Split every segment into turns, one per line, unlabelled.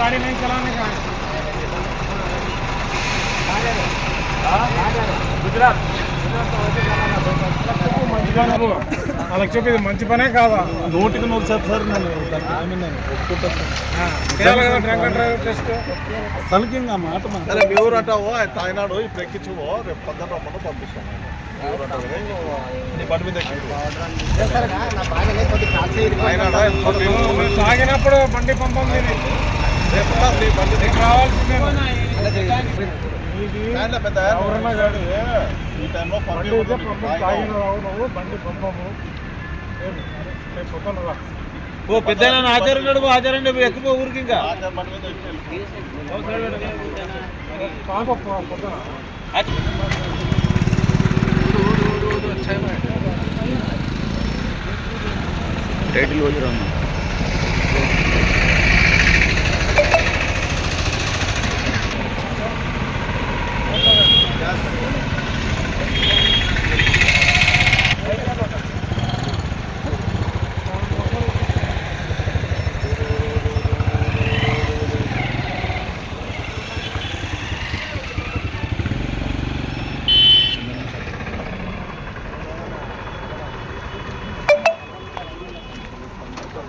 गाड़ी नहीं चलाने का వాళ్ళకి చెప్పి ఇది మంచి పనే కాదా?
నూటికి నూరు శాతం సార్ నేను దాన్ని ఏమీ నేను ఒప్పుకుంటాను
చేయాలి కదా డ్రంక్ అండ్ డ్రైవ్ టెస్ట్?
అసలుకి ఇంకా మాట
సరే మీ ఊరు అంటావు తాగినాడు ఇప్పుడు ఎక్కించుకో రేపు పొద్దున రమ్మని పంపిస్తాను. నీ బండి?
తాగినప్పుడు పంపం
రేపు రా,
ఎవరన్నా కానీ
ఈ టైంలో
బండి అయితే పంపం తాగిన రావు నువ్వు. బండి పంపము. రేపు పొద్దున రా.
ఓ పెద్ద ఆచారం ఆచారం ఎక్కువ ఊరికి ఇంకా.
పొద్దున
టైటిల్ వదిలి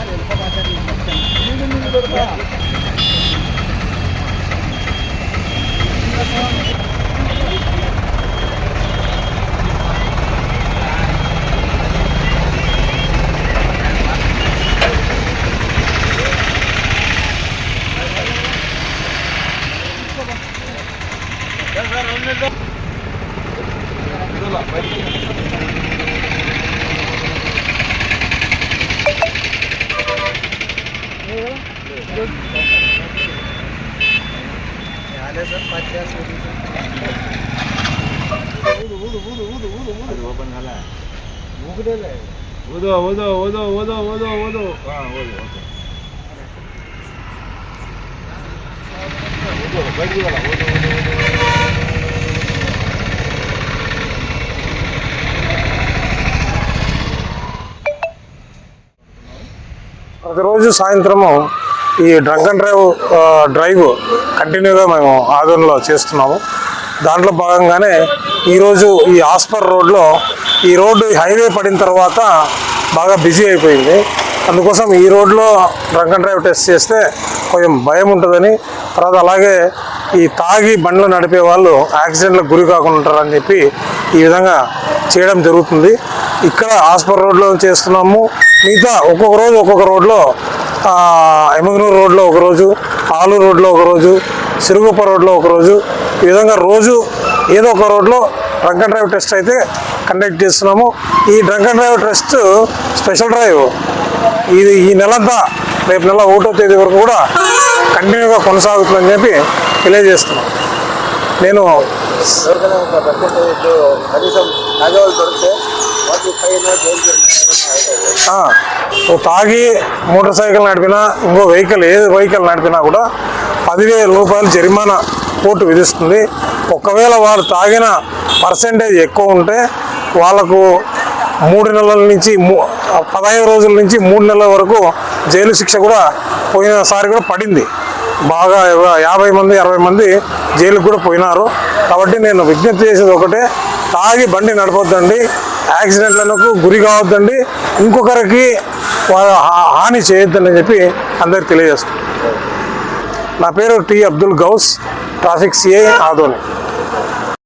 Gracias. ಓಪನ್ ಅಲ್ಲ ಓದೋ ಓದೋ ಓದೋ ಓದೋ ಓದೋ
ಓದೋ ಹಾಂ ಓದು ಓಕೆ ಓದೋ ಬಡ್ಡಿವಲ್ಲ ಓದೋ ಓದೋ ಓದೋ
ప్రతిరోజు సాయంత్రము ఈ డ్రంక్ అండ్ డ్రైవ్ డ్రైవ్ కంటిన్యూగా మేము ఆదరణలో చేస్తున్నాము.
దాంట్లో భాగంగానే ఈరోజు ఈ ఆస్పర్ రోడ్లో ఈ రోడ్డు హైవే పడిన తర్వాత బాగా బిజీ అయిపోయింది. అందుకోసం ఈ రోడ్లో డ్రంక్ అండ్ డ్రైవ్ టెస్ట్ చేస్తే కొంచెం భయం ఉంటుందని తర్వాత అలాగే ఈ తాగి బండ్లు నడిపే వాళ్ళు యాక్సిడెంట్లకు గురి కాకుండా ఉంటారని చెప్పి ఈ విధంగా చేయడం జరుగుతుంది. ఇక్కడ ఆస్పర్ రోడ్లో చేస్తున్నాము. మిగతా ఒక్కొక్క రోజు ఒక్కొక్క రోడ్లో ఎమగనూరు రోడ్లో ఒకరోజు ఆలూరు రోడ్లో ఒకరోజు సిరుగుప్ప రోడ్లో ఒకరోజు ఈ విధంగా రోజు ఏదో ఒక రోడ్లో డ్రంక్ అండ్ డ్రైవ్ టెస్ట్ అయితే కండక్ట్ చేస్తున్నాము. ఈ drunk and drive test special drive. ఇది ఈ నెలంతా రేపు నెల ఒకటో తేదీ వరకు కూడా కంటిన్యూగా కొనసాగుతుందని చెప్పి తెలియజేస్తున్నాం. నేను
ఎవరికైనా కనీసం
తాగి మోటార్ సైకిల్ నడిపినా ఇంకో వెహికల్ ఏ వెహికల్ నడిపినా కూడా పదివేల రూపాయలు జరిమానా కోర్టు విధిస్తుంది. ఒకవేళ వారు తాగిన పర్సెంటేజ్ ఎక్కువ ఉంటే వాళ్ళకు మూడు నెలల నుంచి మూ- పదహైదు రోజుల నుంచి మూడు నెలల వరకు జైలు శిక్ష కూడా పోయినసారి కూడా పడింది. బాగా యాభై మంది అరవై మంది జైలుకు కూడా పోయినారు. కాబట్టి నేను విజ్ఞప్తి చేసేది ఒకటే తాగి బండి నడపొద్దండి. యాక్సిడెంట్లకు గురి కావద్దండి. ఇంకొకరికి హా- హాని చేయొద్దని చెప్పి అందరికి తెలియజేస్తాను నా పేరు T Abdul Gous traffic CI Adoni.